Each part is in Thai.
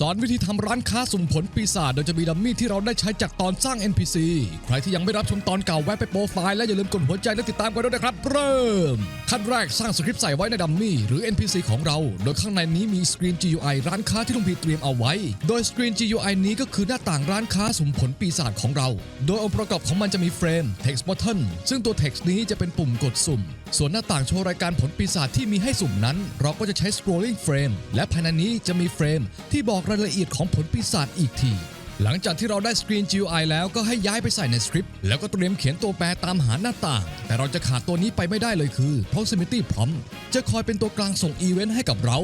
สอนวิธีทำร้านค้าสุ่มผลปีศาจโดยจะมีดัมมี่ที่เราได้ใช้จากตอนสร้าง NPC ใครที่ยังไม่รับชมตอนเก่าแวะไปโปรไฟล์และอย่าลืมกดหัวใจและติดตามกันด้วยนะครับ เริ่ม ขั้นแรกสร้างสคริปต์ใส่ไว้ในดัมมี่หรือ NPC ของเรา โดยข้างในนี้มีสกรีน GUI ร้านค้าที่ลุงพีเตรียมเอาไว้ โดยสกรีน GUI นี้ก็คือหน้าต่างร้านค้าสุ่มผลปีศาจของเรา โดยองค์ประกอบของมันจะมีเฟรม text button ซึ่งตัว text นี้จะเป็นปุ่มกดสุ่ม ส่วนหน้าต่างโชว์รายการผลปีศาจที่มีให้สุ่มนั้น เราก็จะใช้ scrolling frame และภายในนี้จะมีเฟรมที่บอกรายละเอียดของผลปีศาจอีกที หลังจากที่เราได้สกรีน GUI แล้วก็ให้ย้ายไปใส่ในสคริปต์แล้วก็เตรียมเขียนตัวแปรตามหาหน้าต่าง แต่เราจะขาดตัวนี้ไปไม่ได้เลยคือ proximity prompt จะคอยเป็นตัวกลางส่งอีเวนต์ให้กับเรา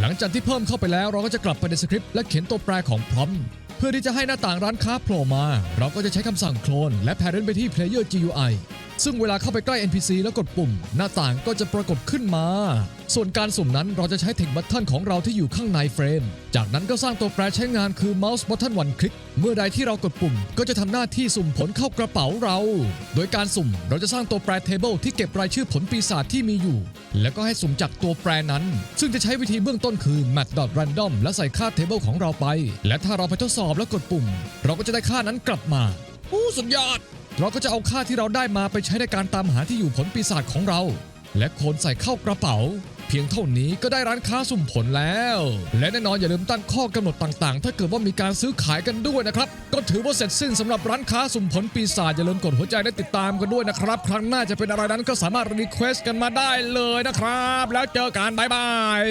หลังจากที่เพิ่มเข้าไปแล้วเราก็จะกลับไปในสคริปต์และเขียนตัวแปรของ prompt เพื่อที่จะให้หน้าต่างร้านค้าโผล่มา เราก็จะใช้คำสั่งโคลนและ parent ไปที่ player GUI ซึ่งเวลาเข้าไปใกล้ NPC แล้วกดปุ่ม หน้าต่างก็จะปรากฏขึ้นมา ส่วนการสุ่มนั้นเราจะใช้ text button ของเราที่อยู่ข้างในเฟรม จากนั้นก็สร้างตัวแปรใช้งานคือ mouse button one click เมื่อใดที่เรากดปุ่ม ก็จะทำหน้าที่สุ่มผลเข้ากระเป๋าเรา โดยการสุ่มเราจะสร้างตัวแปร table ที่เก็บรายชื่อผลปีศาจที่มีอยู่ แล้วก็ให้สุ่มจากตัวแปรนั้น ซึ่งจะใช้วิธีเบื้องต้นคือ match.random และใส่ค่า table ของเราไป และถ้าเราไปทดสอบแล้วกดปุ่ม เราก็จะได้ค่านั้นกลับมาอู้สุดยอด เราก็จะเอาค่าที่เราได้มาไปใช้ในการตามหาที่อยู่ผลปีศาจของเรา และโคนใส่เข้ากระเป๋า เพียงเท่านี้ก็ได้ร้านค้าสุ่มผลแล้ว และแน่นอนอย่าลืมตั้งข้อกำหนดต่างๆ ถ้าเกิดว่ามีการซื้อขายกันด้วยนะครับ ก็ถือว่าเสร็จสิ้นสำหรับร้านค้าสุ่มผลปีศาจอย่าลืมกดหัวใจและติดตามกันด้วยนะครับ ครั้งหน้าจะเป็นอะไรนั้นก็สามารถรีเควสกันมาได้เลยนะครับ แล้วเจอกันบ๊ายบาย